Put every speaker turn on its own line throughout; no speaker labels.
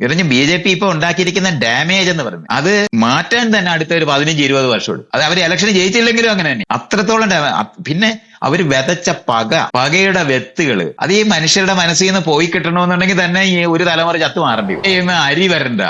ഇറഞ്ഞ് B J P ഇപ്പൊ ഉണ്ടാക്കിയിരിക്കുന്ന damage എന്ന് പറഞ്ഞു അത് മാറ്റാൻ തന്നെ അടുത്ത ഒരു പതിനഞ്ച് ഇരുപത് വർഷം അത് അവർ ഇലക്ഷൻ ജയിച്ചില്ലെങ്കിലും അങ്ങനെ തന്നെ. അത്രത്തോളം പിന്നെ അവർ വിതച്ച പക പകയുടെ വെത്തുകൾ അത് ഈ മനുഷ്യരുടെ മനസ്സിൽ നിന്ന് പോയി കിട്ടണമെന്നുണ്ടെങ്കിൽ തന്നെ ഈ ഒരു തലമുറ ചത്തു മാറേണ്ടി വരും. അരി വരണ്ട.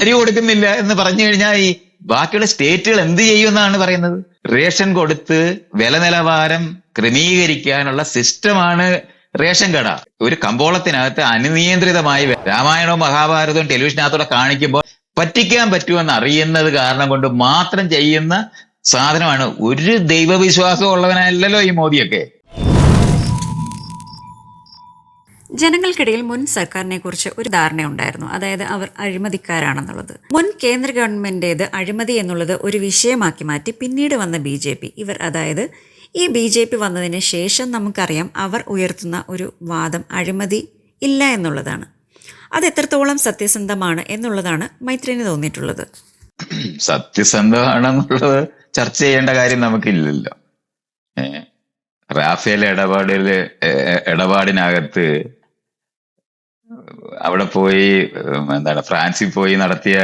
അരി കൊടുക്കുന്നില്ല എന്ന് പറഞ്ഞു കഴിഞ്ഞാൽ ഈ ബാക്കിയുള്ള സ്റ്റേറ്റുകൾ എന്ത് ചെയ്യുമെന്നാണ് പറയുന്നത്? റേഷൻ കൊടുത്ത് വില നിലവാരം ക്രമീകരിക്കാനുള്ള സിസ്റ്റമാണ് റേഷൻ കട. ഒരു കമ്പോളത്തിനകത്ത് അനിയന്ത്രിതമായി രാമായണവും മഹാഭാരതവും ടെലിവിഷനകത്തൂടെ കാണിക്കുമ്പോൾ പറ്റിക്കാൻ പറ്റുമെന്ന് അറിയുന്നത് കാരണം കൊണ്ട് മാത്രം ചെയ്യുന്ന സാധനമാണ്. ഒരു ദൈവവിശ്വാസം ഉള്ളവനല്ലല്ലോ ഈ മോദിയൊക്കെ.
ജനങ്ങൾക്കിടയിൽ മുൻ സർക്കാരിനെ കുറിച്ച് ഒരു ധാരണയുണ്ടായിരുന്നു അതായത് അവർ അഴിമതിക്കാരാണെന്നുള്ളത്. മുൻ കേന്ദ്ര ഗവൺമെന്റേത് അഴിമതി എന്നുള്ളത് ഒരു വിഷയമാക്കി മാറ്റി പിന്നീട് വന്ന ബി ഇവർ അതായത് ഈ ബി ജെ പി വന്നതിന് ശേഷം നമുക്കറിയാം അവർ ഉയർത്തുന്ന ഒരു വാദം അഴിമതി ഇല്ല എന്നുള്ളതാണ്. അത് എത്രത്തോളം സത്യസന്ധമാണ് എന്നുള്ളതാണ് മൈത്രിന് തോന്നിയിട്ടുള്ളത്.
സത്യസന്ധമാണെന്നുള്ളത് ചർച്ച ചെയ്യേണ്ട കാര്യം നമുക്കില്ലല്ലോ. റാഫേൽ ഇടപാടിൽ ഏ, ഇടപാടിനകത്ത് അവിടെ പോയി എന്താണ് ഫ്രാൻസിൽ പോയി നടത്തിയ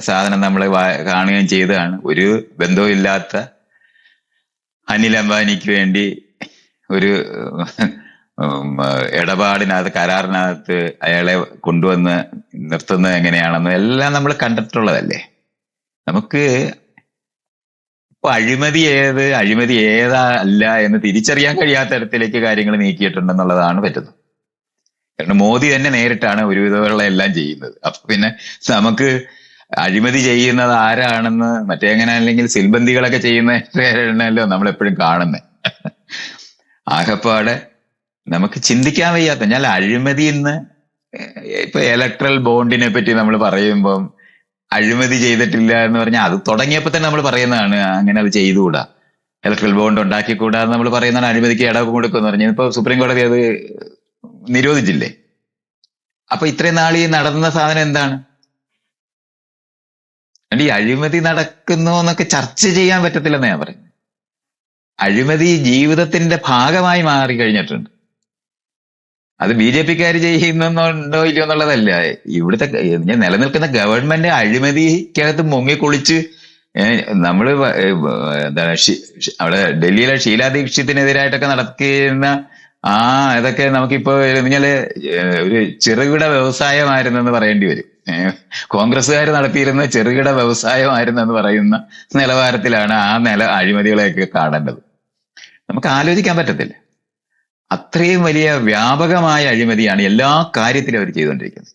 സാധനം നമ്മൾ കാണുകയും ചെയ്തതാണ്. ഒരു ബന്ധവും ഇല്ലാത്ത അനിൽ അംബാനിക്ക് വേണ്ടി ഒരു ഇടപാടിനകത്ത് കരാറിനകത്ത് അയാളെ കൊണ്ടുവന്ന് നിർത്തുന്നത് എങ്ങനെയാണെന്ന് എല്ലാം നമ്മൾ കണ്ടിട്ടുള്ളതല്ലേ? നമുക്ക് ഇപ്പൊ അഴിമതി ഏത് അഴിമതി ഏതാ അല്ല എന്ന് തിരിച്ചറിയാൻ കഴിയാത്ത തരത്തിലേക്ക് കാര്യങ്ങൾ നീക്കിയിട്ടുണ്ടെന്നുള്ളതാണ് പറ്റുന്നത്. കാരണം മോദി തന്നെ നേരിട്ടാണ് ഒരുവിധമുള്ള എല്ലാം ചെയ്യുന്നത്. അപ്പൊ പിന്നെ നമുക്ക് അഴിമതി ചെയ്യുന്നത് ആരാണെന്ന് മറ്റേ എങ്ങനെ അല്ലെങ്കിൽ സിൽബന്തികളൊക്കെ ചെയ്യുന്നല്ലോ നമ്മൾ എപ്പോഴും കാണുന്നത് ആകപ്പാടെ നമുക്ക് ചിന്തിക്കാൻ വയ്യാത്ത ഞാൻ അഴിമതി എന്ന് ഇപ്പൊ ഇലക്ട്രൽ ബോണ്ടിനെ പറ്റി നമ്മൾ പറയുമ്പം അഴിമതി ചെയ്തിട്ടില്ല എന്ന് പറഞ്ഞാൽ അത് തുടങ്ങിയപ്പോൾ തന്നെ നമ്മൾ പറയുന്നതാണ് അങ്ങനെ അത് ചെയ്തുകൂടാ. ഇലക്ട്രൽ ബോണ്ട് ഉണ്ടാക്കിക്കൂടാ എന്ന് നമ്മൾ പറയുന്നതാണ് അഴിമതിക്ക് ഇടവ് കൊടുക്കുമെന്ന് പറഞ്ഞു. ഇപ്പൊ സുപ്രീം കോടതി അത് നിരോധിച്ചില്ലേ? അപ്പൊ ഇത്രയും ഈ നടന്ന സാധനം എന്താണ്? ഈ അഴിമതി നടക്കുന്നു എന്നൊക്കെ ചർച്ച ചെയ്യാൻ പറ്റത്തില്ലെന്ന് ഞാൻ പറയുന്നത് അഴിമതി ജീവിതത്തിന്റെ ഭാഗമായി മാറി കഴിഞ്ഞിട്ടുണ്ട്. അത് ബി ജെ പിക്കാർ ചെയ്യുന്നുണ്ടോ ഇല്ലയോ എന്നുള്ളതല്ല. ഇവിടുത്തെ ഞാൻ നിലനിൽക്കുന്ന ഗവൺമെന്റ് അഴിമതിക്കകത്ത് മുങ്ങിക്കുളിച്ച് നമ്മൾ എന്താണ് അവിടെ ഡൽഹിയിലെ ഷീലാ ദീക്ഷിത്തിനെതിരായിട്ടൊക്കെ നടക്കുന്ന ആ ഇതൊക്കെ നമുക്കിപ്പോ ഒരു ചെറുകിട വ്യവസായമായിരുന്നെന്ന് പറയേണ്ടി വരും. കോൺഗ്രസ്സുകാർ നടത്തിയിരുന്ന ചെറുകിട വ്യവസായമായിരുന്നു എന്ന് പറയുന്ന നിലവാരത്തിലാണ് ആ നില അഴിമതികളെയൊക്കെ കാണേണ്ടത്. നമുക്ക് ആലോചിക്കാൻ പറ്റത്തില്ല. അത്രയും വലിയ വ്യാപകമായ അഴിമതിയാണ് എല്ലാ കാര്യത്തിലും അവർ ചെയ്തുകൊണ്ടിരിക്കുന്നത്.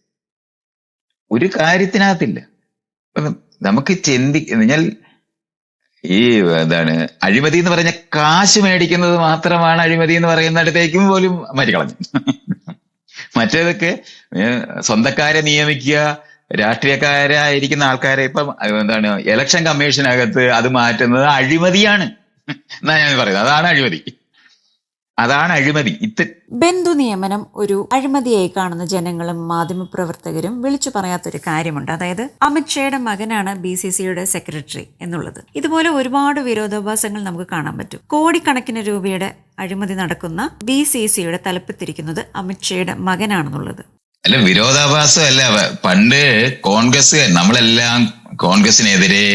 ഒരു കാര്യത്തിനകത്തില്ല. നമുക്ക് ചിന്തി ഞാൻ ഈ എന്താണ് അഴിമതി എന്ന് പറഞ്ഞ കാശ് മേടിക്കുന്നത് മാത്രമാണ് അഴിമതി എന്ന് പറയുന്നിടത്തേക്കും പോലും മരികളഞ്ഞു മറ്റേതൊക്കെ? സ്വന്തക്കാരെ നിയമിക്കുക രാഷ്ട്രീയക്കാരായിരിക്കുന്ന ആൾക്കാരെ ഇപ്പം എന്താണ് ഇലക്ഷൻ കമ്മീഷനകത്ത് അത് മാറ്റുന്നത് അഴിമതിയാണ്. എന്നാ ഞാൻ പറയുന്നത്. അതാണ് അഴിമതി. അതാണ് അഴിമതി. ഇത്
ബന്ധു നിയമനം ഒരു അഴിമതിയായി കാണുന്ന ജനങ്ങളും മാധ്യമപ്രവർത്തകരും വിളിച്ചു പറയാത്തൊരു കാര്യമുണ്ട്. അതായത് അമിത്ഷായുടെ മകനാണ് ബി സി സിയുടെ സെക്രട്ടറി എന്നുള്ളത്. ഇതുപോലെ ഒരുപാട് വിരോധാഭാസങ്ങൾ നമുക്ക് കാണാൻ പറ്റും. കോടിക്കണക്കിന് രൂപയുടെ അഴിമതി നടക്കുന്ന ബി സി സിയുടെ തലപ്പത്തിരിക്കുന്നത് അമിത്ഷായുടെ മകനാണെന്നുള്ളത്.
അല്ല വിരോധാഭാസം അല്ല പണ്ട് കോൺഗ്രസ് നമ്മളെല്ലാം കോൺഗ്രസിനെതിരെ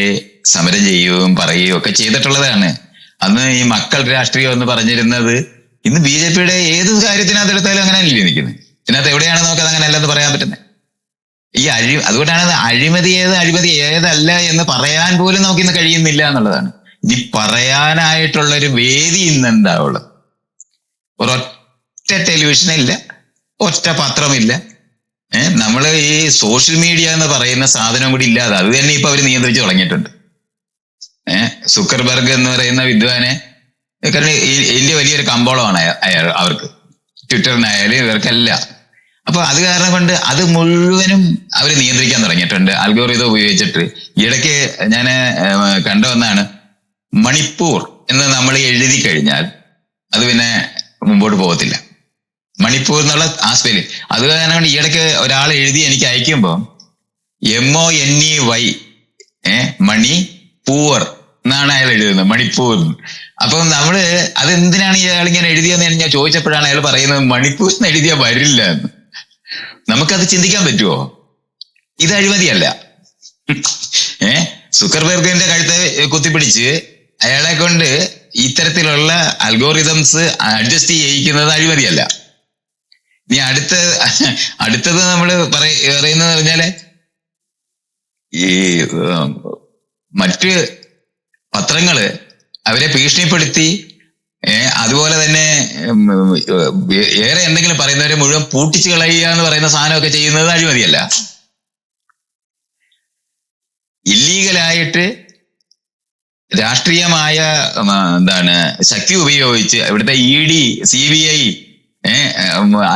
സമരം ചെയ്യുകയും പറയുകയും ഒക്കെ ചെയ്തിട്ടുള്ളതാണ്. അന്ന് ഈ മക്കൾ രാഷ്ട്രീയം എന്ന് പറഞ്ഞിരുന്നത് ഇന്ന് ബി ജെ പിയുടെ ഏത് കാര്യത്തിനകത്ത് എടുത്താലും അങ്ങനെ അല്ലേ നിൽക്കുന്നത് ഇതിനകത്ത് എവിടെയാണ് നമുക്ക് അങ്ങനെ അല്ലെന്ന് പറയാൻ പറ്റുന്നത് ഈ അഴി അതുകൊണ്ടാണ് അഴിമതി ഏത് അഴിമതി ഏതല്ല എന്ന് പറയാൻ പോലും നമുക്ക് ഇന്ന് കഴിയുന്നില്ല എന്നുള്ളതാണ്. ഇനി പറയാനായിട്ടുള്ള ഒരു വേദി ഇന്ന് എന്താ ഉള്ളത്? ഒരൊറ്റ ടെലിവിഷൻ ഇല്ല ഒറ്റ പത്രമില്ല. ഏഹ് നമ്മൾ ഈ സോഷ്യൽ മീഡിയ എന്ന് പറയുന്ന സാധനം കൂടി ഇല്ലാതെ അത് തന്നെ ഇപ്പൊ അവർ നിയന്ത്രിച്ചു തുടങ്ങിയിട്ടുണ്ട്. ഏഹ് സുക്കർബർഗ് എന്ന് പറയുന്ന വിദ്വാനെ കാരണം വലിയ വലിയൊരു കമ്പോളമാണ് അയാൾ അവർക്ക്. ട്വിറ്ററിനായാലും ഇവർക്കെല്ലാം. അപ്പൊ അത് കാരണം കൊണ്ട് അത് മുഴുവനും അവർ നിയന്ത്രിക്കാൻ തുടങ്ങിയിട്ടുണ്ട്. അൽഗോറിതം ഉപയോഗിച്ചിട്ട്. ഇടയ്ക്ക് ഞാൻ കണ്ടുവന്നാണ് മണിപ്പൂർ എന്ന് നമ്മൾ എഴുതി കഴിഞ്ഞാൽ അത് പിന്നെ മുമ്പോട്ട് പോകത്തില്ല. മണിപ്പൂർ എന്നുള്ള ആ അത് കാരണം കൊണ്ട് ഈയിടയ്ക്ക് ഒരാൾ എഴുതി എനിക്ക് അയക്കുമ്പോൾ M O N E Y A money poor എന്നാണ് അയാൾ എഴുതുന്നത്? മണിപ്പൂർ. അപ്പൊ നമ്മൾ അതെന്തിനാണ് ഇയാൾ ഇങ്ങനെ എഴുതിയെന്ന് ഞാൻ ചോദിച്ചപ്പോഴാണ് അയാൾ പറയുന്നത് മണിപ്പൂർ എന്ന് എഴുതിയാൽ വരില്ല എന്ന്. നമുക്കത് ചിന്തിക്കാൻ പറ്റുമോ ഇത് അഴിമതിയല്ല. ഏ? സുക്കർബർഗിന്റെ കഴുത്ത് കുത്തിപ്പിടിച്ച് അയാളെ കൊണ്ട് ഇത്തരത്തിലുള്ള അൽഗോറിതംസ് അഡ്ജസ്റ്റ് ചെയ്യിക്കുന്നത് അഴിമതിയല്ല. ഇനി അടുത്ത അടുത്തത് നമ്മൾ പറയുന്നത് പറഞ്ഞാൽ ഈ മറ്റ് പത്രങ്ങൾ അവരെ ഭീഷണിപ്പെടുത്തി അതുപോലെ തന്നെ ഏറെ എന്തെങ്കിലും പറയുന്നവരെ മുഴുവൻ പൂട്ടിച്ചു കളയുക എന്ന് പറയുന്ന സാധനമൊക്കെ ചെയ്യുന്നത് അഴിമതിയല്ല. ഇല്ലീഗലായിട്ട് രാഷ്ട്രീയമായ എന്താണ് ശക്തി ഉപയോഗിച്ച് ഇവിടുത്തെ E D C B I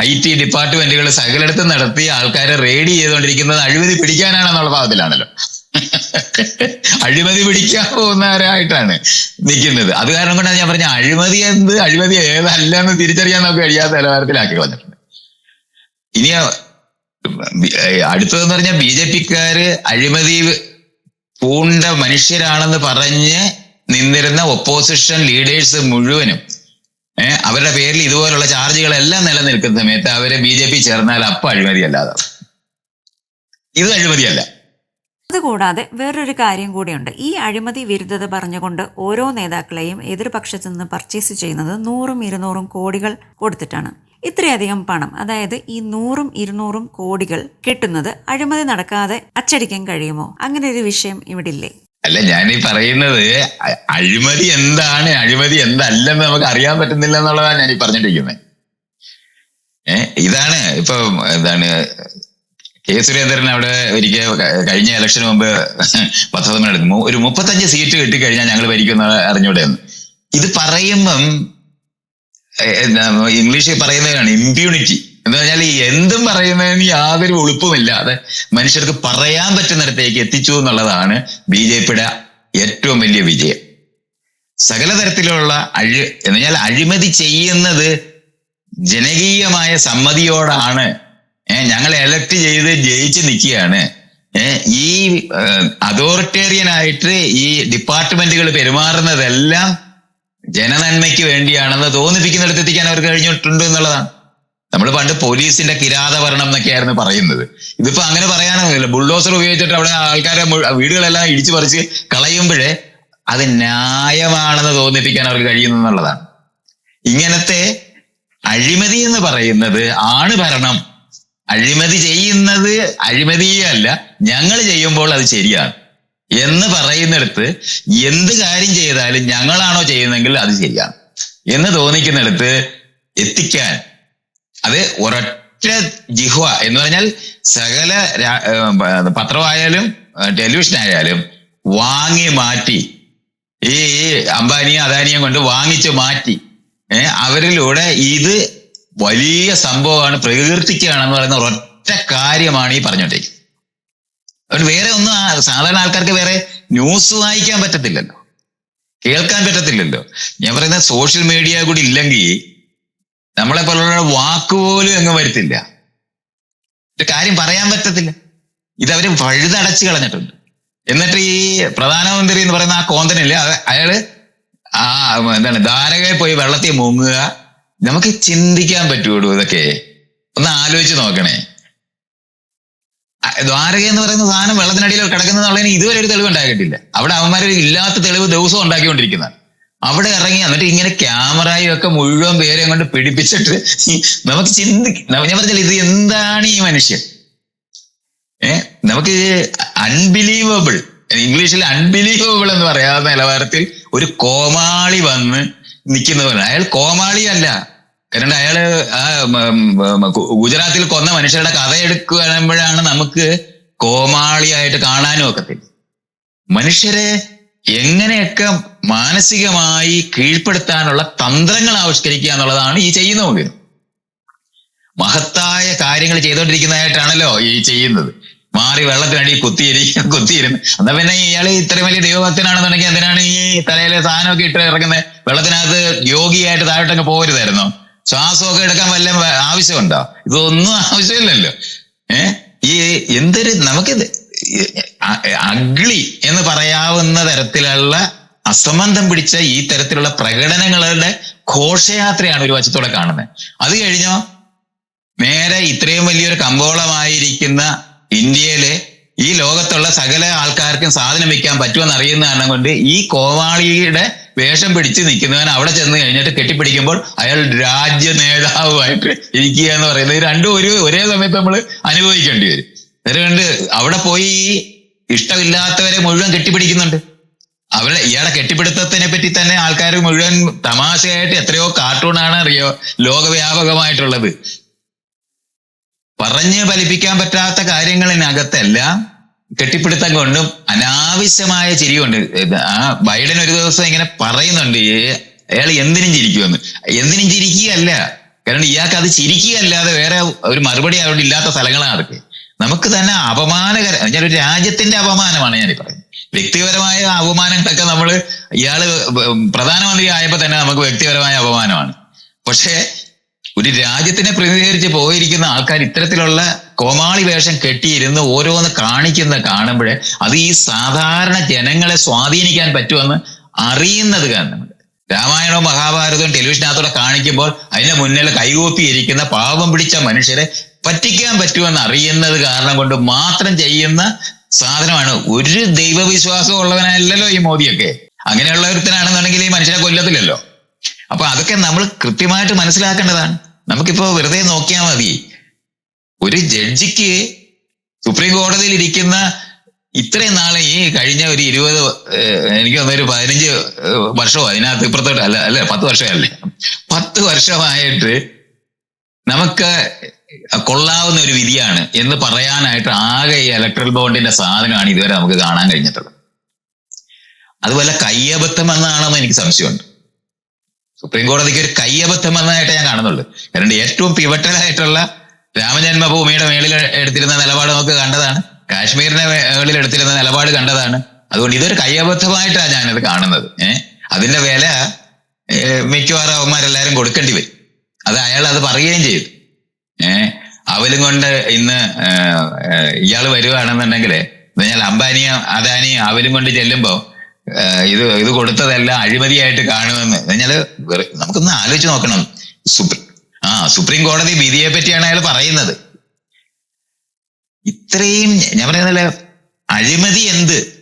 I T ഡിപ്പാർട്ട്മെന്റുകൾ സകലയിടത്തും നടത്തി ആൾക്കാരെ റെയ്ഡ് ചെയ്തുകൊണ്ടിരിക്കുന്നത് അഴിമതി പിടിക്കാനാണെന്നുള്ള ഭാവത്തിലാണല്ലോ. അഴിമതി പിടിക്കാൻ പോകുന്നവരായിട്ടാണ് നിൽക്കുന്നത്. അത് കാരണം കൊണ്ടാണ് ഞാൻ പറഞ്ഞ അഴിമതി എന്ത് അഴിമതി ഏതല്ല എന്ന് തിരിച്ചറിയാൻ നമുക്ക് കഴിയാത്ത നിലവാരത്തിലാക്കി കളഞ്ഞിട്ടുണ്ട്. ഇനി അടുത്തതെന്ന് പറഞ്ഞാൽ ബി ജെ പിക്കാര് അഴിമതി പൂണ്ട മനുഷ്യരാണെന്ന് പറഞ്ഞ് നിന്നിരുന്ന ഒപ്പോസിഷൻ ലീഡേഴ്സ് മുഴുവനും അവരുടെ പേരിൽ ഇതുപോലുള്ള ചാർജുകളെല്ലാം നിലനിൽക്കുന്ന സമയത്ത് അവരെ ബി ജെ പി ചേർന്നാൽ അപ്പൊ അഴിമതി അല്ലാതെ ഇത് അഴിമതിയല്ല.
അതുകൂടാതെ വേറൊരു കാര്യം കൂടിയുണ്ട്. ഈ അഴിമതി വിരുദ്ധത പറഞ്ഞുകൊണ്ട് ഓരോ നേതാക്കളെയും എതിർപക്ഷത്തു നിന്ന് പർച്ചേസ് ചെയ്യുന്നത് നൂറും ഇരുന്നൂറും കോടികൾ കൊടുത്തിട്ടാണ്. ഇത്രയധികം പണം അതായത് ഈ നൂറും ഇരുന്നൂറും കോടികൾ കിട്ടുന്നത് അഴിമതി നടക്കാതെ അച്ചടിക്കാൻ കഴിയുമോ? അങ്ങനെ ഒരു വിഷയം ഇവിടെ ഇല്ലേ
അല്ല ഞാൻ ഈ പറയുന്നത് അഴിമതി എന്താണ്? അഴിമതി എന്തല്ലെന്ന് നമുക്ക് അറിയാൻ പറ്റുന്നില്ല എന്നുള്ളതാണ് ഞാൻ ഈ പറഞ്ഞിട്ടിരിക്കുന്നത് ഏഹ് ഇതാണ് ഇപ്പൊ എന്താണ് കെ സുരേന്ദ്രൻ അവിടെ ഒരിക്കൽ കഴിഞ്ഞ ഇലക്ഷന് മുമ്പ് പത്രസമ്മേളനം എടുത്തു ഒരു മുപ്പത്തഞ്ച് സീറ്റ് കിട്ടിക്കഴിഞ്ഞാൽ ഞങ്ങൾ ഭരിക്കുന്ന അറിഞ്ഞൂടെ ഇത് പറയുമ്പം ഇംഗ്ലീഷിൽ പറയുന്നതാണ് ഇമ്പ്യൂണിറ്റി എന്ന് പറഞ്ഞാൽ എന്തും പറയുന്നതിന് യാതൊരു ഒളിപ്പുമില്ലാതെ മനുഷ്യർക്ക് പറയാൻ പറ്റുന്നിടത്തേക്ക് എത്തിച്ചു എന്നുള്ളതാണ് ബി ജെ പിയുടെ ഏറ്റവും വലിയ വിജയം. സകല തരത്തിലുള്ള അഴി എന്ന് പറഞ്ഞാൽ അഴിമതി ചെയ്യുന്നത് ജനകീയമായ സമ്മതിയോടാണ് ഏഹ് ഞങ്ങൾ എലക്ട് ചെയ്ത് ജയിച്ച് നിൽക്കുകയാണ്. ഈ അതോറിറ്റേറിയൻ ആയിട്ട് ഈ ഡിപ്പാർട്ട്മെന്റുകൾ പെരുമാറുന്നതെല്ലാം ജനനന്മയ്ക്ക് വേണ്ടിയാണെന്ന് തോന്നിപ്പിക്കുന്നിടത്ത് എത്തിക്കാൻ അവർക്ക് കഴിഞ്ഞിട്ടുണ്ട് എന്നുള്ളതാണ്. നമ്മൾ പണ്ട് പോലീസിന്റെ കിരാതഭരണം എന്നൊക്കെയായിരുന്നു പറയുന്നത്. ഇതിപ്പോ അങ്ങനെ പറയാനൊന്നുമില്ല. ബുൾഡോസർ ഉപയോഗിച്ചിട്ട് അവിടെ ആൾക്കാരെ വീടുകളെല്ലാം ഇടിച്ചു പറിച്ച് കളയുമ്പോഴേ അത് ന്യായമാണെന്ന് തോന്നിപ്പിക്കാൻ അവർക്ക് കഴിയുന്നു എന്നുള്ളതാണ്. ഇങ്ങനത്തെ അഴിമതി എന്ന് പറയുന്നത് ആണ് ഭരണം അഴിമതി ചെയ്യുന്നത് അഴിമതിയല്ല. ഞങ്ങൾ ചെയ്യുമ്പോൾ അത് ശരിയാണ്. എന്ന് പറയുന്നിടത്ത് എന്ത് കാര്യം ചെയ്താലും ഞങ്ങളാണോ ചെയ്യുന്നെങ്കിൽ അത് ശരിയാണ്. എന്ന് തോന്നിക്കുന്നിടത്ത് എത്തിക്കാൻ അത് ഒരൊറ്റ ജിഹ്വ എന്ന് പറഞ്ഞാൽ സകല പത്രമായാലും ടെലിവിഷൻ ആയാലും വാങ്ങി മാറ്റി. ഈ അംബാനിയും അദാനിയും കൊണ്ട് വാങ്ങിച്ചു മാറ്റി. അവരിലൂടെ ഇത് വലിയ സംഭവമാണ് പ്രകീർത്തിക്കുകയാണെന്ന് പറയുന്ന ഒരൊറ്റ കാര്യമാണ് ഈ പറഞ്ഞോണ്ടിരിക്കുന്നത് അതുകൊണ്ട് വേറെ ഒന്നും സാധാരണ ആൾക്കാർക്ക് വേറെ ന്യൂസ് വായിക്കാൻ പറ്റത്തില്ലല്ലോ. കേൾക്കാൻ പറ്റത്തില്ലല്ലോ. ഞാൻ പറയുന്ന സോഷ്യൽ മീഡിയ കൂടി ഇല്ലെങ്കിൽ നമ്മളെ പോലുള്ള വാക്കുപോലും അങ്ങ് വരുത്തില്ല. ഒരു കാര്യം പറയാൻ പറ്റത്തില്ല. ഇതവര് വഴുതടച്ചു കളഞ്ഞിട്ടുണ്ട്. എന്നിട്ട് ഈ പ്രധാനമന്ത്രി എന്ന് പറയുന്ന ആ കോന്തനില്ലേ അയാൾ ആ എന്താണ് ധാരകയിൽ പോയി വെള്ളത്തിൽ മുങ്ങുക നമുക്ക് ചിന്തിക്കാൻ പറ്റുള്ളൂ ഇതൊക്കെ? ഒന്ന് ആലോചിച്ച് നോക്കണേ. ദ്വാരക എന്ന് പറയുന്ന സാധനം വെള്ളത്തിനടിയിൽ കിടക്കുന്നതുള്ളതിന് ഇതുവരെ ഒരു തെളിവ് ഉണ്ടാക്കിയിട്ടില്ല അവിടെ അവന്മാർ ഇല്ലാത്ത തെളിവ് ദിവസവും ഉണ്ടാക്കിക്കൊണ്ടിരിക്കുന്ന അവിടെ ഇറങ്ങി എന്നിട്ട് ഇങ്ങനെ ക്യാമറയും ഒക്കെ മുഴുവൻ പേരെ കൊണ്ട് പിടിപ്പിച്ചിട്ട് നമുക്ക് ചിന്തി ഞാൻ പറഞ്ഞാൽ ഇത് എന്താണ് ഈ മനുഷ്യൻ? ഏ നമുക്ക് അൺബിലീവബിൾ ഇംഗ്ലീഷിൽ അൺബിലീവബിൾ എന്ന് പറയാവുന്ന നിലവാരത്തിൽ ഒരു കോമാളി വന്ന് നിൽക്കുന്നവരാണ് അയാൾ കോമാളിയല്ല. കാരണം അയാൾ ആ ഗുജറാത്തിൽ കൊന്ന മനുഷ്യരുടെ കഥ എടുക്കുമ്പോഴാണ് നമുക്ക് കോമാളിയായിട്ട് കാണാനും ഒക്കത്തില്ല. മനുഷ്യരെ എങ്ങനെയൊക്കെ മാനസികമായി കീഴ്പ്പെടുത്താനുള്ള തന്ത്രങ്ങൾ ആവിഷ്കരിക്കുക എന്നുള്ളതാണ് ഈ ചെയ്യുന്ന മുഴുവൻ മഹത്തായ കാര്യങ്ങൾ ചെയ്തുകൊണ്ടിരിക്കുന്നതായിട്ടാണല്ലോ ഈ ചെയ്യുന്നത്. മാറി വെള്ളത്തിനടി കുത്തിയിരിക്കും കുത്തിയിരുന്ന്. എന്നാ പിന്നെ ഇയാൾ ഇത്രയും വലിയ ദൈവഭക്തനാണെന്നുണ്ടെങ്കിൽ എന്തിനാണ് ഈ തലയിലെ സാധനമൊക്കെ ഇട്ട് ഇറങ്ങുന്നത് വെള്ളത്തിനകത്ത് യോഗിയായിട്ട് താഴോട്ടങ്ങ് പോകരുതായിരുന്നു ശ്വാസമൊക്കെ എടുക്കാൻ വല്ല ആവശ്യമുണ്ടോ? ഇതൊന്നും ആവശ്യമില്ലല്ലോ. ഏ? ഈ എന്തൊരു നമുക്ക് അഗ്ലി എന്ന് പറയാവുന്ന തരത്തിലുള്ള അസംബന്ധം പിടിച്ച ഈ തരത്തിലുള്ള പ്രകടനങ്ങളുടെ ഘോഷയാത്രയാണ് ഒരു വശത്തോടെ കാണുന്നത്. അത് കഴിഞ്ഞോ? നേരെ ഇത്രയും വലിയൊരു കമ്പോളമായിരിക്കുന്ന ഇന്ത്യയിലെ ഈ ലോകത്തുള്ള സകല ആൾക്കാർക്കും സാധനം വെക്കാൻ പറ്റുമെന്ന് അറിയുന്ന കാരണം കൊണ്ട് ഈ കോവാളിയുടെ വേഷം പിടിച്ച് നിൽക്കുന്നവൻ അവിടെ ചെന്ന് കഴിഞ്ഞിട്ട് കെട്ടിപ്പിടിക്കുമ്പോൾ അയാൾ രാജ്യ നേതാവുമായിട്ട് ഇരിക്കുക എന്ന് പറയുന്നത്. രണ്ടും ഒരു ഒരേ സമയത്ത് നമ്മൾ അനുഭവിക്കേണ്ടി വരും. അതുകൊണ്ട് അവിടെ പോയി ഇഷ്ടമില്ലാത്തവരെ മുഴുവൻ കെട്ടിപ്പിടിക്കുന്നുണ്ട്. അവരെ ഇയാളെ കെട്ടിപ്പിടുത്തത്തിനെ പറ്റി തന്നെ ആൾക്കാർ മുഴുവൻ തമാശയായിട്ട് എത്രയോ കാർട്ടൂണാണ് അറിയോ? ലോകവ്യാപകമായിട്ടുള്ളത്. പറഞ്ഞ് ഫലിപ്പിക്കാൻ പറ്റാത്ത കാര്യങ്ങളിനകത്തെല്ലാം കെട്ടിപ്പിടുത്തം കൊണ്ടും അനാവശ്യമായ ചിരിയുണ്ട്. ആ ബൈഡൻ ഒരു ദിവസം ഇങ്ങനെ പറയുന്നുണ്ട് അയാൾ എന്തിനും ചിരിക്കുമെന്ന്. എന്തിനും ചിരിക്കുകയല്ല. കാരണം ഇയാൾക്ക് അത് ചിരിക്കുകയല്ലാതെ വേറെ ഒരു മറുപടി അവിടെ ഇല്ലാത്ത സ്ഥലങ്ങളാണ് അതൊക്കെ. നമുക്ക് തന്നെ അപമാനകര ഞാൻ ഒരു രാജ്യത്തിന്റെ അപമാനമാണ് ഞാൻ പറയുന്നത്. വ്യക്തിപരമായ അപമാനങ്ങളൊക്കെ നമ്മൾ ഇയാൾ പ്രധാനമന്ത്രി ആയപ്പോൾ തന്നെ നമുക്ക് വ്യക്തിപരമായ അപമാനമാണ്. പക്ഷേ ഒരു രാജ്യത്തിനെ പ്രതിനിധീകരിച്ച് പോയിരിക്കുന്ന ആൾക്കാർ ഇത്തരത്തിലുള്ള കോമാളി വേഷം കെട്ടിയിരുന്ന് ഓരോന്ന് കാണിക്കുന്ന കാണുമ്പോഴേ അത് ഈ സാധാരണ ജനങ്ങളെ സ്വാധീനിക്കാൻ പറ്റുമെന്ന് അറിയുന്നത് കാരണം രാമായണവും മഹാഭാരതവും ടെലിവിഷനകത്തൂടെ കാണിക്കുമ്പോൾ അതിന്റെ മുന്നിൽ കൈകൂപ്പിയിരിക്കുന്ന പാപം പാവം പിടിച്ച മനുഷ്യരെ പറ്റിക്കാൻ പറ്റുമെന്ന് അറിയുന്നത് കാരണം കൊണ്ട് മാത്രം ചെയ്യുന്ന സാധനമാണ്. ഒരു ദൈവവിശ്വാസം ഉള്ളവനല്ലല്ലോ ഈ മോദിയൊക്കെ. അങ്ങനെയുള്ള ഒരുത്തനാണെന്നുണ്ടെങ്കിൽ ഈ മനുഷ്യനെ കൊല്ലത്തില്ലല്ലോ. അപ്പൊ അതൊക്കെ നമ്മൾ കൃത്യമായിട്ട് മനസ്സിലാക്കേണ്ടതാണ്. നമുക്കിപ്പോ വെറുതെ നോക്കിയാൽ മതി. ഒരു ജഡ്ജിക്ക് സുപ്രീം കോടതിയിൽ ഇരിക്കുന്ന ഇത്രയും നാളെ ഈ കഴിഞ്ഞ ഒരു ഇരുപത് എനിക്ക് തോന്നുന്നു ഒരു പതിനഞ്ച് വർഷമോ? അതിനകത്ത് ഇപ്പുറത്തോട്ട് അല്ല അല്ല പത്ത് വർഷമല്ലേ? പത്ത് വർഷമായിട്ട് നമുക്ക് കൊള്ളാവുന്ന ഒരു വിധിയാണ് എന്ന് പറയാനായിട്ട് ആകെ ഈ ഇലക്ട്രൽ ബോണ്ടിന്റെ സാധനമാണ് ഇതുവരെ നമുക്ക് കാണാൻ കഴിഞ്ഞിട്ടുള്ളത്. അതുപോലെ കയ്യബദ്ധം എന്നാണെന്ന് എനിക്ക് സംശയമുണ്ട്. സുപ്രീം കോടതിക്ക് ഒരു കയ്യബദ്ധം വന്നതായിട്ട് ഞാൻ കാണുന്നുള്ളൂ. കാരണം ഏറ്റവും പിവട്ടലായിട്ടുള്ള രാമജന്മഭൂമിയുടെ മേളിൽ എടുത്തിരുന്ന നിലപാട് നമുക്ക് കണ്ടതാണ്. കാശ്മീരിന്റെ മേളിൽ എടുത്തിരുന്ന നിലപാട് കണ്ടതാണ്. അതുകൊണ്ട് ഇതൊരു കയ്യബദ്ധമായിട്ടാണ് ഞാനത് കാണുന്നത്. ഏഹ് അതിന്റെ വില മിക്കവാറും അവന്മാരെല്ലാരും കൊടുക്കേണ്ടി വരും. അത് അയാൾ അത് പറയുകയും ചെയ്തു. ഏഹ് അവലും കൊണ്ട് ഇന്ന് ഇയാൾ വരുവാണെന്നുണ്ടെങ്കിൽ ഞാൻ അംബാനിയും അദാനിയും അവലും കൊണ്ട് ചെല്ലുമ്പോ ഏഹ്, ഇത് ഇത് കൊടുത്തതെല്ലാം അഴിമതിയായിട്ട് കാണുമെന്ന്. കഴിഞ്ഞാൽ നമുക്കൊന്ന് ആലോചിച്ച് നോക്കണം. സുപ്രീം ആ സുപ്രീം കോടതി വിധിയെ പറ്റിയാണ് അയാൾ പറയുന്നത്. ഇത്രയും ഞാൻ പറയുന്നില്ല അഴിമതി എന്ത്?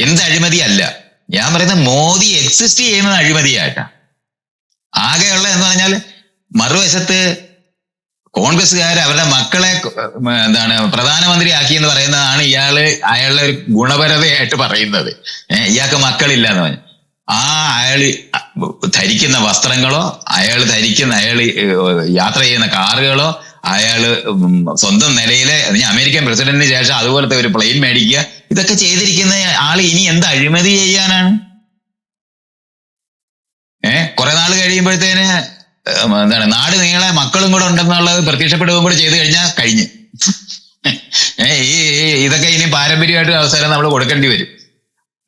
എന്ത് അഴിമതി അല്ല. ഞാൻ പറയുന്നത് മോദി എക്സിസ്റ്റ് ചെയ്യുന്നത് അഴിമതിയായിട്ടാ ആകെയുള്ള എന്ന് പറഞ്ഞാൽ മറുവശത്ത് കോൺഗ്രസ്സുകാർ അവരുടെ മക്കളെ എന്താണ് പ്രധാനമന്ത്രി ആക്കി എന്ന് പറയുന്നതാണ് ഇയാൾ അയാളുടെ ഒരു ഗുണപരതയായിട്ട് പറയുന്നത്. ഇയാൾക്ക് മക്കളില്ല എന്ന് പറഞ്ഞു. ആ അയാൾ ധരിക്കുന്ന വസ്ത്രങ്ങളോ അയാൾ ധരിക്കുന്ന അയാൾ യാത്ര ചെയ്യുന്ന കാറുകളോ അയാൾ സ്വന്തം നിലയിലെ അമേരിക്കൻ പ്രസിഡന്റിന് ശേഷം അതുപോലത്തെ ഒരു പ്ലെയിൻ മേടിക്കുക ഇതൊക്കെ ചെയ്തിരിക്കുന്ന ആൾ ഇനി എന്ത് അഴിമതി ചെയ്യാനാണ്? ഏഹ് കുറെ നാൾ കഴിയുമ്പോഴത്തേന് എന്താണ് നാട് നീളെ മക്കളും കൂടെ ഉണ്ടെന്നുള്ളത് പ്രത്യക്ഷപ്പെടുകയും കൂടെ ചെയ്തു കഴിഞ്ഞാൽ കഴിഞ്ഞ്. ഈ ഇതൊക്കെ ഇനി പാരമ്പര്യമായിട്ട് അവസരം നമ്മൾ കൊടുക്കേണ്ടി വരും.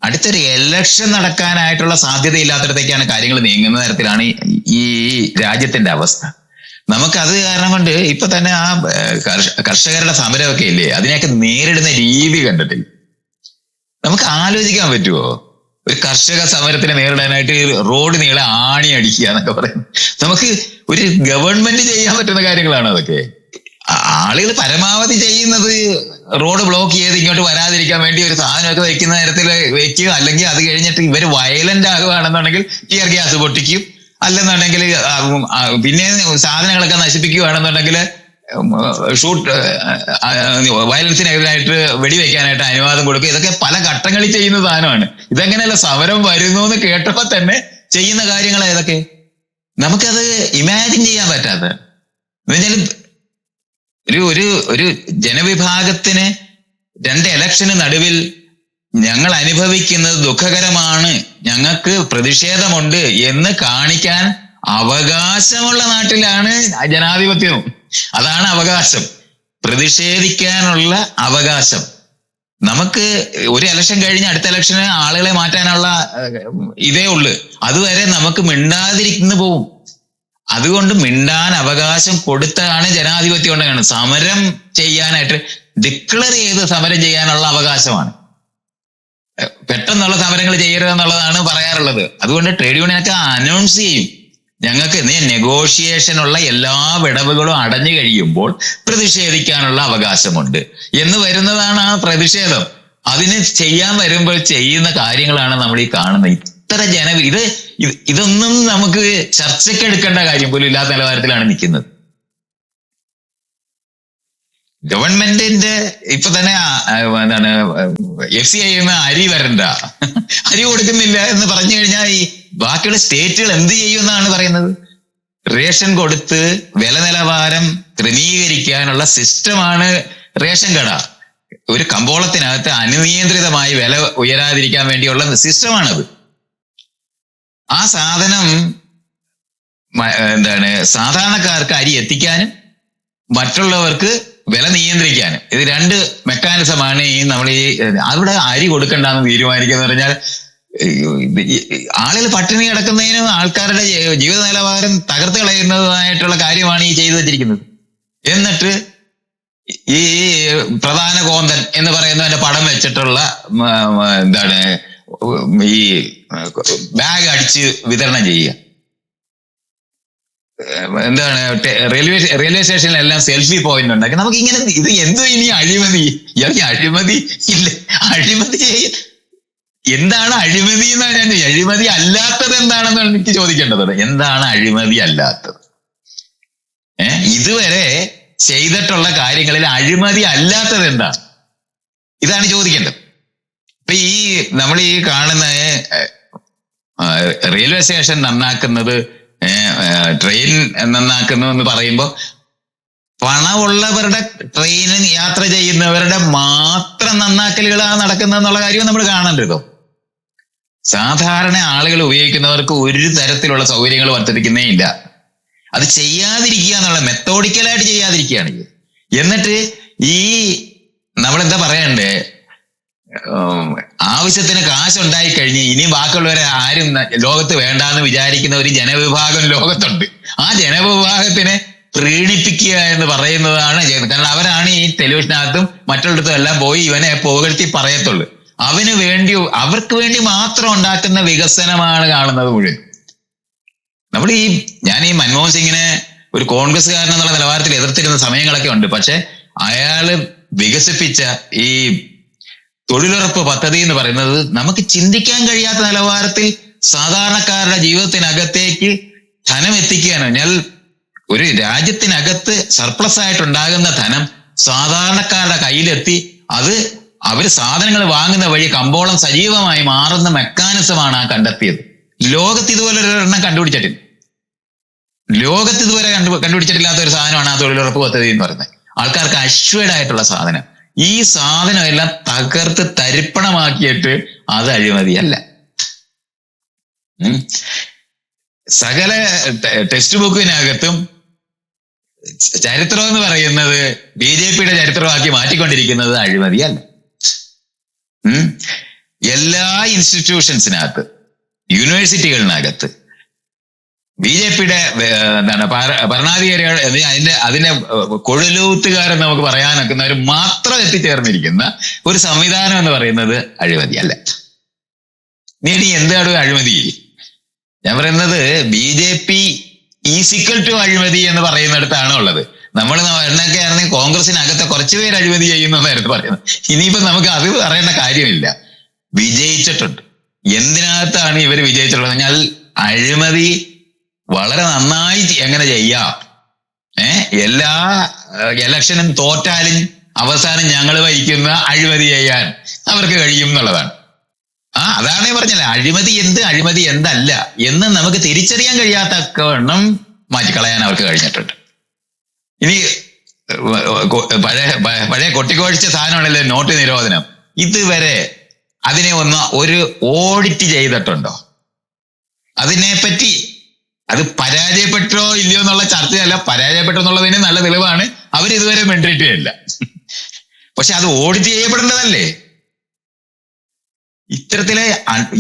അടുത്തൊരു എലക്ഷൻ നടക്കാനായിട്ടുള്ള സാധ്യതയില്ലാത്തടത്തേക്കാണ് കാര്യങ്ങൾ നീങ്ങുന്ന തരത്തിലാണ് ഈ- രാജ്യത്തിന്റെ അവസ്ഥ. നമുക്ക് അത് കാരണം കൊണ്ട് ഇപ്പൊ തന്നെ ആ കർഷകരുടെ സമരമൊക്കെ ഇല്ലേ? അതിനെയൊക്കെ നേരിടുന്ന രീതി കണ്ടിട്ടില്ല? നമുക്ക് ആലോചിക്കാൻ പറ്റുമോ ഒരു കർഷക സമരത്തിനെ നേരിടാനായിട്ട് റോഡ് നീളെ ആണി അടിക്കുക എന്നൊക്കെ പറയുന്നത്. നമുക്ക് ഒരു ഗവൺമെന്റ് ചെയ്യാൻ പറ്റുന്ന കാര്യങ്ങളാണ് അതൊക്കെ? ആളുകൾ പരമാവധി ചെയ്യുന്നത് റോഡ് ബ്ലോക്ക് ചെയ്ത് ഇങ്ങോട്ട് വരാതിരിക്കാൻ വേണ്ടി ഒരു സാധനമൊക്കെ വെക്കുന്ന തരത്തിൽ വെക്കുക അല്ലെങ്കിൽ അത് കഴിഞ്ഞിട്ട് ഇവർ വയലന്റ് ആകുകയാണെന്നുണ്ടെങ്കിൽ ടിയർ ഗ്യാസ് പൊട്ടിക്കും. അല്ലെന്നുണ്ടെങ്കിൽ പിന്നെ സാധനങ്ങളൊക്കെ നശിപ്പിക്കുകയാണെന്നുണ്ടെങ്കിൽ ഷൂട്ട് വയലൻസിനെതിരായിട്ട് വെടിവെക്കാനായിട്ട് അനുവാദം കൊടുക്കുക. ഇതൊക്കെ പല ഘട്ടങ്ങളിൽ ചെയ്യുന്ന സാധനമാണ്. ഇതെങ്ങനെയല്ല സമരം വരുന്നു എന്ന് കേട്ടപ്പോ തന്നെ ചെയ്യുന്ന കാര്യങ്ങൾ ഇതൊക്കെ? നമുക്കത് ഇമാജിൻ ചെയ്യാൻ പറ്റാത്ത. എന്നുവെച്ചാൽ ഒരു ഒരു ഒരു ജനവിഭാഗത്തിന് രണ്ട് ഇലക്ഷന് നടുവിൽ ഞങ്ങൾ അനുഭവിക്കുന്നത് ദുഃഖകരമാണ്. ഞങ്ങൾക്ക് പ്രതിഷേധമുണ്ട് എന്ന് കാണിക്കാൻ അവകാശമുള്ള നാട്ടിലാണ് ജനാധിപത്യം അതാണ് അവകാശം. പ്രതിഷേധിക്കാനുള്ള അവകാശം. നമുക്ക് ഒരു ഇലക്ഷൻ കഴിഞ്ഞ് അടുത്ത ഇലക്ഷന് ആളുകളെ മാറ്റാനുള്ള ഇതേ ഉള്ളു. അതുവരെ നമുക്ക് മിണ്ടാതിരിക്കുന്നു പോവും. അതുകൊണ്ട് മിണ്ടാൻ അവകാശം കൊടുത്താണ് ജനാധിപത്യം ഉണ്ടാകുന്നത് സമരം ചെയ്യാനായിട്ട് ഡിക്ലെയർ ചെയ്ത് സമരം ചെയ്യാനുള്ള അവകാശമാണ്. പെട്ടെന്നുള്ള സമരങ്ങൾ ചെയ്യരുത് എന്നുള്ളതാണ് പറയാറുള്ളത്. അതുകൊണ്ട് ട്രേഡ് യൂണിയനൊക്കെ അനൗൺസ് ചെയ്യും. ഞങ്ങൾക്ക് നെഗോഷിയേഷനുള്ള എല്ലാ വിടവുകളും അടഞ്ഞു കഴിയുമ്പോൾ പ്രതിഷേധിക്കാനുള്ള അവകാശമുണ്ട് എന്ന് വരുന്നതാണ് ആ പ്രതിഷേധം അതിന് ചെയ്യാൻ വരുമ്പോൾ ചെയ്യുന്ന കാര്യങ്ങളാണ് നമ്മൾ ഈ കാണുന്നത് ഇത്ര ജന ഇത് ഇത് ഇതൊന്നും നമുക്ക് ചർച്ചയ്ക്ക് എടുക്കേണ്ട കാര്യം പോലും ഇല്ലാത്ത നിലവാരത്തിലാണ് നിൽക്കുന്നത് ഗവൺമെന്റിന്റെ ഇപ്പൊ തന്നെ എന്താണ് എഫ് സി ഐ അരി വരണ്ട അരി കൊടുക്കുന്നില്ല എന്ന് പറഞ്ഞു കഴിഞ്ഞാൽ ഈ ബാക്കിയുള്ള സ്റ്റേറ്റുകൾ എന്ത് ചെയ്യുമെന്നാണ് പറയുന്നത്? റേഷൻ കൊടുത്ത് വില നിലവാരം ക്രമീകരിക്കാനുള്ള സിസ്റ്റമാണ് റേഷൻ കട. ഒരു കമ്പോളത്തിനകത്ത് അനിയന്ത്രിതമായി വില ഉയരാതിരിക്കാൻ വേണ്ടിയുള്ള സിസ്റ്റമാണത്. ആ സാധനം എന്താണ് സാധാരണക്കാർക്ക് അരി എത്തിക്കാനും മറ്റുള്ളവർക്ക് വില നിയന്ത്രിക്കാനും. ഇത് രണ്ട് മെക്കാനിസമാണ് ഈ നമ്മൾ ഈ അവിടെ അരി കൊടുക്കണ്ടെന്ന് തീരുമാനിക്കുന്ന പറഞ്ഞാൽ ആളുകൾ പട്ടിണി കിടക്കുന്നതിനും ആൾക്കാരുടെ ജീവിത നിലവാരം തകർത്ത് കളയുന്നതുമായിട്ടുള്ള കാര്യമാണ് ഈ ചെയ്തു വെച്ചിരിക്കുന്നത്. എന്നിട്ട് ഈ പ്രധാന കോന്തൻ എന്ന് പറയുന്നവന്റെ പടം വെച്ചിട്ടുള്ള എന്താണ് ഈ ബാഗ് അടിച്ച് വിതരണം ചെയ്യുക. എന്താണ് റെയിൽവേ റെയിൽവേ സ്റ്റേഷനിലെല്ലാം സെൽഫി പോയിന്റ് ഉണ്ടാക്കി. നമുക്ക് ഇങ്ങനെ ഇത് എന്തോ ഇനി അഴിമതി. ഇയാൾക്ക് അഴിമതി ഇല്ല. അഴിമതി ചെയ്യ- എന്താണ് അഴിമതി എന്നാണ് ഞാൻ. അഴിമതി അല്ലാത്തത് എന്താണെന്നാണ് എനിക്ക് ചോദിക്കേണ്ടത്. എന്താണ് അഴിമതി അല്ലാത്തത്? ഏഹ് ഇതുവരെ ചെയ്തിട്ടുള്ള കാര്യങ്ങളിൽ അഴിമതി അല്ലാത്തത് എന്താണ്? ഇതാണ് ചോദിക്കേണ്ടത്. ഇപ്പൊ ഈ നമ്മൾ ഈ കാണുന്ന റെയിൽവേ സ്റ്റേഷൻ നന്നാക്കുന്നത് ട്രെയിൻ നന്നാക്കുന്നു എന്ന് പറയുമ്പോൾ പണമുള്ളവരുടെ ട്രെയിനിൽ യാത്ര ചെയ്യുന്നവരുടെ മാത്രം നന്നാക്കലുകളാണ് നടക്കുന്നതെന്നുള്ള കാര്യം നമ്മൾ കാണേണ്ടതോ സാധാരണ ആളുകൾ ഉപയോഗിക്കുന്നവർക്ക് ഒരു തരത്തിലുള്ള സൗകര്യങ്ങൾ വർദ്ധിപ്പിക്കുന്നേ ഇല്ല. അത് ചെയ്യാതിരിക്കുക എന്നുള്ള മെത്തോഡിക്കലായിട്ട് ചെയ്യാതിരിക്കുകയാണ് ഇത്. എന്നിട്ട് ഈ നമ്മളെന്താ പറയണ്ടേ? ആവശ്യത്തിന് കാശുണ്ടായി കഴിഞ്ഞ് ഇനി ബാക്കിയുള്ളവരെ ആരും ലോകത്ത് വേണ്ടാന്ന് വിചാരിക്കുന്ന ഒരു ജനവിഭാഗം ലോകത്തുണ്ട്. ആ ജനവിഭാഗത്തിനെ പ്രീണിപ്പിക്കുക എന്ന് പറയുന്നതാണ് കാരണം അവരാണ് ഈ ടെലിവിഷനകത്തും മറ്റുള്ളിടത്തും എല്ലാം പോയി ഇവനെ പുകഴ്ത്തി പറയത്തുള്ളൂ. അവന് വേണ്ടി അവർക്ക് വേണ്ടി മാത്രം ഉണ്ടാക്കുന്ന വികസനമാണ് കാണുന്നത് മുഴുവൻ. നമ്മൾ ഈ ഞാൻ ഈ മൻമോഹൻ സിംഗിനെ ഒരു കോൺഗ്രസ്സുകാരൻ എന്നുള്ള നിലവാരത്തിൽ എതിർത്തിരുന്ന സമയങ്ങളൊക്കെ ഉണ്ട്. പക്ഷെ അയാൾ വികസിപ്പിച്ച ഈ തൊഴിലുറപ്പ് പദ്ധതി എന്ന് പറയുന്നത് നമുക്ക് ചിന്തിക്കാൻ കഴിയാത്ത നിലവാരത്തിൽ സാധാരണക്കാരുടെ ജീവിതത്തിനകത്തേക്ക് ധനം എത്തിക്കുകയാണ്. എന്നാൽ ഒരു രാജ്യത്തിനകത്ത് സർപ്ലസ് ആയിട്ടുണ്ടാകുന്ന ധനം സാധാരണക്കാരുടെ കയ്യിലെത്തി അത് അവർ സാധനങ്ങൾ വാങ്ങുന്ന വഴി കമ്പോളം സജീവമായി മാറുന്ന മെക്കാനിസമാണ് ആ കണ്ടെത്തിയത്. ലോകത്ത് ഇതുപോലെ ഒരു എണ്ണം കണ്ടുപിടിച്ചിട്ടില്ല. ലോകത്ത് ഇതുവരെ കണ്ടു കണ്ടുപിടിച്ചിട്ടില്ലാത്ത ഒരു സാധനമാണ് ആ തൊഴിലുറപ്പ് പദ്ധതി എന്ന് പറയുന്നത്. ആൾക്കാർക്ക് അശ്വേഡ് ആയിട്ടുള്ള സാധനം. ഈ സാധനം എല്ലാം തകർത്ത് തരിപ്പണമാക്കിയിട്ട് അത് അഴിമതിയല്ല. സകല ടെക്സ്റ്റ് ബുക്കിനകത്തും ചരിത്രം എന്ന് പറയുന്നത് ബി ജെ പിയുടെ ചരിത്രമാക്കി മാറ്റിക്കൊണ്ടിരിക്കുന്നത് അഴിമതിയല്ല. എല്ലാ ഇൻസ്റ്റിറ്റ്യൂഷൻസിനകത്ത് യൂണിവേഴ്സിറ്റികളിനകത്ത് ബി ജെ പിയുടെ എന്താണ് ഭര- ഭരണാധികാരികൾ അതിന്റെ അതിന്റെ കൊഴലൂത്തുകാരെന്ന് നമുക്ക് പറയാനൊക്കുന്നവർ മാത്രം എത്തിച്ചേർന്നിരിക്കുന്ന ഒരു സംവിധാനം എന്ന് പറയുന്നത് അഴിമതി അല്ല. നീ ഇനി എന്താണ് അഴിമതി? ഞാൻ പറയുന്നത് B J P equal to അഴിമതി എന്ന് പറയുന്നിടത്താണ് ഉള്ളത് നമ്മൾ എന്നൊക്കെ ആണെങ്കിൽ കോൺഗ്രസിനകത്തെ കുറച്ച് പേര് അഴിമതി ചെയ്യുന്നതായിരുന്നു പറയുന്നത്. ഇനിയിപ്പോ നമുക്ക് അത് പറയേണ്ട കാര്യമില്ല. വിജയിച്ചിട്ടുണ്ട്. എന്തിനകത്താണ് ഇവർ വിജയിച്ചിട്ടുള്ളത്? എന്നാൽ അഴിമതി വളരെ നന്നായി എങ്ങനെ ചെയ്യാം? ഏ? എല്ലാ ഇലക്ഷനും തോറ്റാലും അവസാനം ഞങ്ങൾ വഹിക്കുന്ന അഴിമതി ചെയ്യാൻ അവർക്ക് കഴിയും എന്നുള്ളതാണ്. ആ അതാണ് പറഞ്ഞല്ലേ അഴിമതി എന്ത്? അഴിമതി എന്തല്ല? എന്ന് നമുക്ക് തിരിച്ചറിയാൻ കഴിയാത്ത കഴിയാത്തവണ്ണം മാറ്റിക്കളയാൻ അവർക്ക് കഴിഞ്ഞിട്ടുണ്ട്. ഇനി പഴയ പഴയ കൊട്ടിക്കോഴിച്ച സാധനമാണല്ലോ നോട്ട് നിരോധനം. ഇതുവരെ അതിനെ ഒന്ന് ഒരു ഓഡിറ്റ് ചെയ്തിട്ടുണ്ടോ? അതിനെപ്പറ്റി അത് പരാജയപ്പെട്ടോ ഇല്ലയോ എന്നുള്ള ചർച്ചയല്ല. പരാജയപ്പെട്ടോ എന്നുള്ളതിന് നല്ല തെളിവാണ്. അവരിതുവരെ ഇതുവരെ മിണ്ടിയിട്ടില്ല പക്ഷെ അത് ഓഡിറ്റ് ചെയ്യപ്പെടേണ്ടതല്ലേ? ഇത്തരത്തിലെ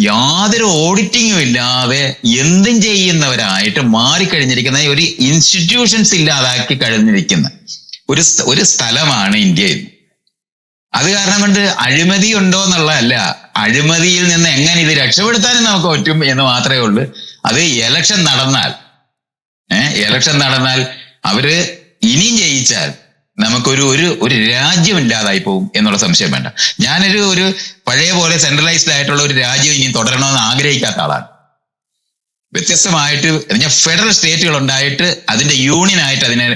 യാതൊരു ഓഡിറ്റിങ്ങും ഇല്ലാതെ എന്തും ചെയ്യുന്നവരായിട്ട് മാറിക്കഴിഞ്ഞിരിക്കുന്ന ഒരു ഇൻസ്റ്റിറ്റ്യൂഷൻസ് ഇല്ലാതാക്കി കഴിഞ്ഞിരിക്കുന്ന ഒരു ഒരു സ്ഥലമാണ് ഇന്ത്യയിൽ അത് കാരണം കൊണ്ട് അഴിമതി ഉണ്ടോ എന്നുള്ളതല്ല അഴിമതിയിൽ നിന്ന് എങ്ങനെ ഇത് രക്ഷപ്പെടുത്താനും നമുക്ക് പറ്റും എന്ന് മാത്രമേ ഉള്ളൂ. അത് എലക്ഷൻ നടന്നാൽ ഏഹ് ഇലക്ഷൻ നടന്നാൽ അവർ ഇനിയും ജയിച്ചാൽ നമുക്കൊരു ഒരു ഒരു രാജ്യം ഇല്ലാതായി പോകും എന്നുള്ള സംശയം വേണ്ട. ഞാനൊരു ഒരു പഴയ പോലെ സെൻട്രലൈസ്ഡ് ആയിട്ടുള്ള ഒരു രാജ്യം ഇനി തുടരണമെന്ന് ആഗ്രഹിക്കാത്ത ആളാണ്. വ്യത്യസ്തമായിട്ട് ഫെഡറൽ സ്റ്റേറ്റുകൾ ഉണ്ടായിട്ട് അതിന്റെ യൂണിയൻ ആയിട്ട് അതിനെ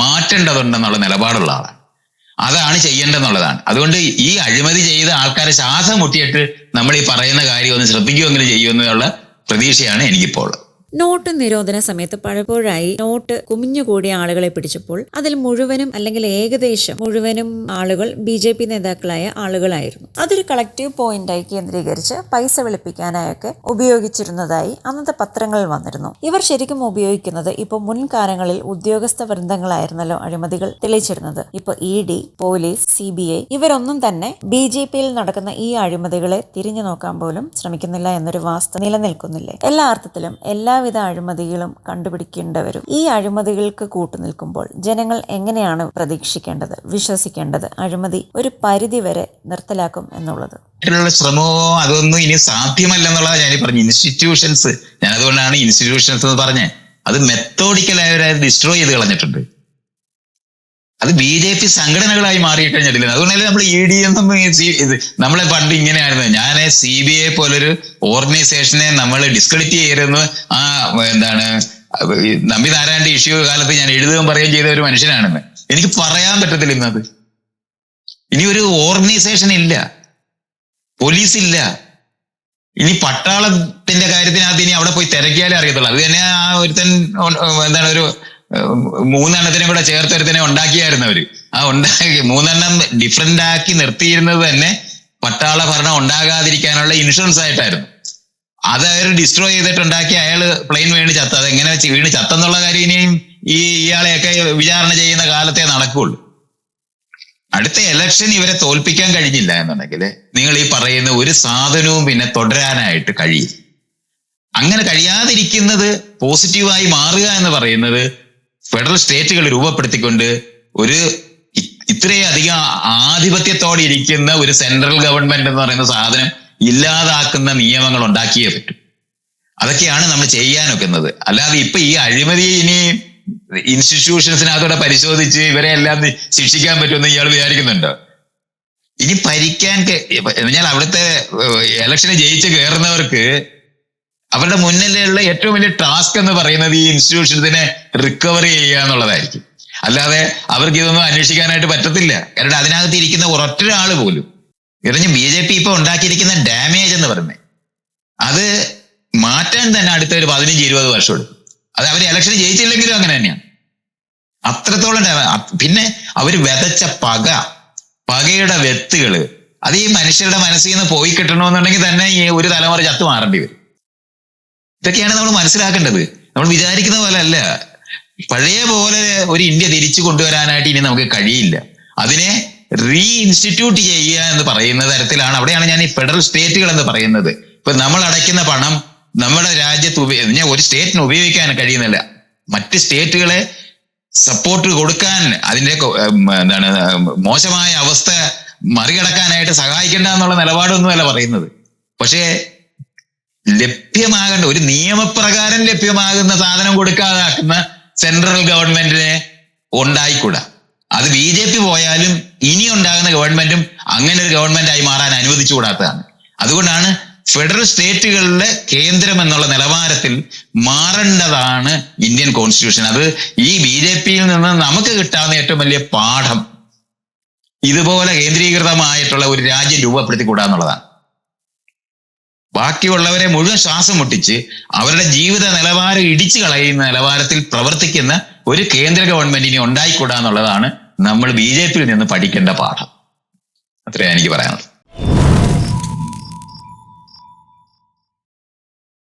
മാറ്റേണ്ടതുണ്ടെന്നുള്ള നിലപാടുള്ള ആളാണ്. അതാണ് ചെയ്യേണ്ടതെന്നുള്ളതാണ്. അതുകൊണ്ട് ഈ അഴിമതി ചെയ്ത ആൾക്കാരെ ശ്വാസം മുട്ടിയിട്ട് നമ്മൾ ഈ പറയുന്ന കാര്യം ഒന്ന് ശ്രദ്ധിക്കുമെങ്കിലും ചെയ്യുമെന്നുള്ള പ്രതീക്ഷയാണ് എനിക്കിപ്പോൾ ഉള്ളത്
നോട്ട് നിരോധന സമയത്ത് പലപ്പോഴായി നോട്ട് കുമിഞ്ഞുകൂടിയ ആളുകളെ പിടിച്ചപ്പോൾ അതിൽ മുഴുവനും അല്ലെങ്കിൽ ഏകദേശം മുഴുവനും ആളുകൾ ബി ജെ പി നേതാക്കളായ ആളുകളായിരുന്നു. അതൊരു കളക്റ്റീവ് പോയിന്റായി കേന്ദ്രീകരിച്ച് പൈസ വെളുപ്പിക്കാനായൊക്കെ ഉപയോഗിച്ചിരുന്നതായി അന്നത്തെ പത്രങ്ങളിൽ വന്നിരുന്നു. ഇവർ ശരിക്കും ഉപയോഗിക്കുന്നത് ഇപ്പോൾ മുൻകാലങ്ങളിൽ ഉദ്യോഗസ്ഥ വൃന്ദങ്ങളായിരുന്നല്ലോ അഴിമതികൾ തെളിയിച്ചിരുന്നത്. ഇപ്പൊ E D police C B I ഇവരൊന്നും തന്നെ ബി ജെ പിയിൽ നടക്കുന്ന ഈ അഴിമതികളെ തിരിഞ്ഞു നോക്കാൻ പോലും ശ്രമിക്കുന്നില്ല എന്നൊരു വാസ്തു നിലനിൽക്കുന്നില്ലേ? എല്ലാ അർത്ഥത്തിലും എല്ലാവിധ അഴിമതികളും കണ്ടുപിടിക്കേണ്ടവരും ഈ അഴിമതികൾക്ക് കൂട്ടുനിൽക്കുമ്പോൾ ജനങ്ങൾ എങ്ങനെയാണ് പ്രതീക്ഷിക്കേണ്ടത് വിശ്വസിക്കേണ്ടത്? അഴിമതി ഒരു പരിധി വരെ നിർത്തലാക്കും എന്നുള്ളത്.
ശ്രമമോ അതൊന്നും ഇനി സാധ്യമല്ലെന്നുള്ളതാണ് ഞാൻ പറഞ്ഞു. ഇൻസ്റ്റിറ്റ്യൂഷൻസ് ഞാൻ അതുകൊണ്ടാണ് ഇൻസ്റ്റിറ്റ്യൂഷൻസ് എന്ന് പറഞ്ഞത് അത് മെത്തോഡിക്കലായവരെ ഡിസ്ട്രോയ് ചെയ്ത് കളഞ്ഞിട്ടുണ്ട്. അത് ബി ജെ പി സംഘടനകളായി മാറിക്കഴിഞ്ഞിട്ടില്ല. അതുകൊണ്ടല്ലേ നമ്മൾ ഇ ഡി എന്നും നമ്മളെ പണ്ട് ഇങ്ങനെയായിരുന്നു. ഞാൻ സി ബി ഐ പോലൊരു ഓർഗനൈസേഷനെ നമ്മൾ ഡിസ്ക്രെഡിറ്റ് ചെയ്യരുന്ന് ആ എന്താണ് നമ്പി നാരായണന്റെ ഇഷ്യൂ കാലത്ത് ഞാൻ എഴുതുകയും പറയുകയും ചെയ്ത ഒരു മനുഷ്യനാണെന്ന്. എനിക്ക് പറയാൻ പറ്റത്തില്ല ഇന്നത്. ഇനി ഒരു ഓർഗനൈസേഷൻ ഇല്ല. പോലീസ് ഇല്ല. ഇനി പട്ടാളത്തിന്റെ കാര്യത്തിനകത്ത് ഇനി അവിടെ പോയി തിരക്കിയാലേ അറിയത്തുള്ളൂ. അത് തന്നെ ആ ഒരുത്തൻ എന്താണ് ഒരു മൂന്നെണ്ണത്തിനെ കൂടെ ചേർത്തൊരുത്തിനെ ഉണ്ടാക്കിയായിരുന്നു അവർ. ആ ഉണ്ടാക്കി മൂന്നെണ്ണം ഡിഫറെന്റ് ആക്കി നിർത്തിയിരുന്നത് തന്നെ പട്ടാള ഭരണം ഉണ്ടാകാതിരിക്കാനുള്ള ഇൻഷുറൻസ് ആയിട്ടായിരുന്നു. അത് അവർ ഡിസ്ട്രോയ് ചെയ്തിട്ടുണ്ടാക്കി അയാൾ പ്ലെയിൻ വീണ് ചത്ത. അത് എങ്ങനെ വീണ് ചത്തെന്നുള്ള കാര്യം ഇനിയും ഈ ഇയാളെയൊക്കെ വിചാരണ ചെയ്യുന്ന കാലത്തെ നടക്കുള്ളൂ. അടുത്ത ഇലക്ഷൻ ഇവരെ തോൽപ്പിക്കാൻ കഴിഞ്ഞില്ല എന്നുണ്ടെങ്കിൽ നിങ്ങൾ ഈ പറയുന്ന ഒരു സാധനവും പിന്നെ തുടരാനായിട്ട് കഴിയില്ല. അങ്ങനെ കഴിയാതിരിക്കുന്നത് പോസിറ്റീവായി മാറുക എന്ന് പറയുന്നത് ഫെഡറൽ സ്റ്റേറ്റുകൾ രൂപപ്പെടുത്തിക്കൊണ്ട് ഒരു ഇത്രയധികം ആധിപത്യത്തോടെ ഇരിക്കുന്ന ഒരു സെൻട്രൽ ഗവൺമെന്റ് എന്ന് പറയുന്ന സാധനം ഇല്ലാതാക്കുന്ന നിയമങ്ങൾ ഉണ്ടാക്കിയേ പറ്റൂ. അതൊക്കെയാണ് നമ്മൾ ചെയ്യാനൊക്കുന്നത് അല്ലാതെ ഇപ്പൊ ഈ അഴിമതി ഇനി ഇൻസ്റ്റിറ്റ്യൂഷൻസിനകത്തോടെ പരിശോധിച്ച് ഇവരെ എല്ലാം ശിക്ഷിക്കാൻ പറ്റുമെന്ന് ഇയാൾ വിചാരിക്കുന്നുണ്ടോ? ഇനി ഭരിക്കാൻ എന്നാൽ അവിടുത്തെ ഇലക്ഷന് ജയിച്ച് കയറുന്നവർക്ക് അവരുടെ മുന്നിലുള്ള ഏറ്റവും വലിയ ടാസ്ക് എന്ന് പറയുന്നത് ഈ ഇൻസ്റ്റിറ്റ്യൂഷൻസിനെ റിക്കവർ ചെയ്യുക എന്നുള്ളതായിരിക്കും. അല്ലാതെ അവർക്ക് ഇതൊന്നും അന്വേഷിക്കാനായിട്ട് പറ്റത്തില്ല. കാരണം അതിനകത്ത് ഇരിക്കുന്ന ഒരൊറ്റ ആൾ പോലും ഇറങ്ങി ബി ജെ പി ഇപ്പൊ ഉണ്ടാക്കിയിരിക്കുന്ന ഡാമേജ് എന്ന് പറയുന്നത് അത് മാറ്റാൻ തന്നെ അടുത്ത ഒരു പതിനഞ്ച് ഇരുപത് വർഷം എടുക്കും അത് അവർ ഇലക്ഷൻ ജയിച്ചില്ലെങ്കിലും അങ്ങനെ തന്നെയാണ്. അത്രത്തോളം പിന്നെ അവർ വിതച്ച പക പകയുടെ വെത്തുകൾ അത് ഈ മനുഷ്യരുടെ മനസ്സിൽ നിന്ന് പോയി കിട്ടണമെന്നുണ്ടെങ്കിൽ തന്നെ ഈ ഒരു തലമുറ ചത്തു മാറേണ്ടി വരും. ഇതൊക്കെയാണ് നമ്മൾ മനസ്സിലാക്കേണ്ടത്. നമ്മൾ വിചാരിക്കുന്ന പോലെ അല്ല. പഴയ പോലെ ഒരു ഇന്ത്യ തിരിച്ചു കൊണ്ടുവരാനായിട്ട് ഇനി നമുക്ക് കഴിയില്ല. അതിനെ റീ ഇൻസ്റ്റിറ്റ്യൂട്ട് ചെയ്യുക എന്ന് പറയുന്ന തരത്തിലാണ് അവിടെയാണ് ഞാൻ ഈ ഫെഡറൽ സ്റ്റേറ്റുകൾ എന്ന് പറയുന്നത്. ഇപ്പൊ നമ്മൾ അടയ്ക്കുന്ന പണം നമ്മുടെ രാജ്യത്ത് ഉപയോഗ ഒരു സ്റ്റേറ്റിന് ഉപയോഗിക്കാൻ കഴിയുന്നില്ല. മറ്റ് സ്റ്റേറ്റുകളെ സപ്പോർട്ട് കൊടുക്കാൻ അതിന്റെ എന്താണ് മോശമായ അവസ്ഥ മറികടക്കാനായിട്ട് സഹായിക്കേണ്ട എന്നുള്ള നിലപാടൊന്നുമല്ല പറയുന്നത്. പക്ഷേ ലഭ്യമാകേണ്ട ഒരു നിയമപ്രകാരം ലഭ്യമാകുന്ന സാധനം കൊടുക്കാതാക്കുന്ന സെൻട്രൽ ഗവൺമെന്റിനെ ഉണ്ടായിക്കൂടാ. അത് ബി ജെ പി പോയാലും ഇനി ഉണ്ടാകുന്ന ഗവൺമെന്റും അങ്ങനെ ഒരു ഗവൺമെന്റ് ആയി മാറാൻ അനുവദിച്ചുകൂടാത്തതാണ്. അതുകൊണ്ടാണ് ഫെഡറൽ സ്റ്റേറ്റുകളിലെ കേന്ദ്രം എന്നുള്ള നിലവാരത്തിൽ മാറേണ്ടതാണ് ഇന്ത്യൻ കോൺസ്റ്റിറ്റ്യൂഷൻ അത് ഈ ബി ജെ പിയിൽ നിന്ന് നമുക്ക് കിട്ടാവുന്ന ഏറ്റവും വലിയ പാഠം. ഇതുപോലെ കേന്ദ്രീകൃതമായിട്ടുള്ള ഒരു രാജ്യം രൂപപ്പെടുത്തിക്കൂടാന്നുള്ളതാണ്. ബാക്കിയുള്ളവരെ മുഴുവൻ ശ്വാസം മുട്ടിച്ച് അവരുടെ ജീവിത നിലവാരം ഇടിച്ചു കളയുന്ന നിലവാരത്തിൽ പ്രവർത്തിക്കുന്ന ഒരു കേന്ദ്ര ഗവൺമെന്റിനെ ഉണ്ടായിക്കൂടാ എന്നുള്ളതാണ് നമ്മൾ ബി ജെ പിയിൽ നിന്ന് പഠിക്കേണ്ട പാഠം. അത്രയാണ് എനിക്ക് പറയാനുള്ളത്.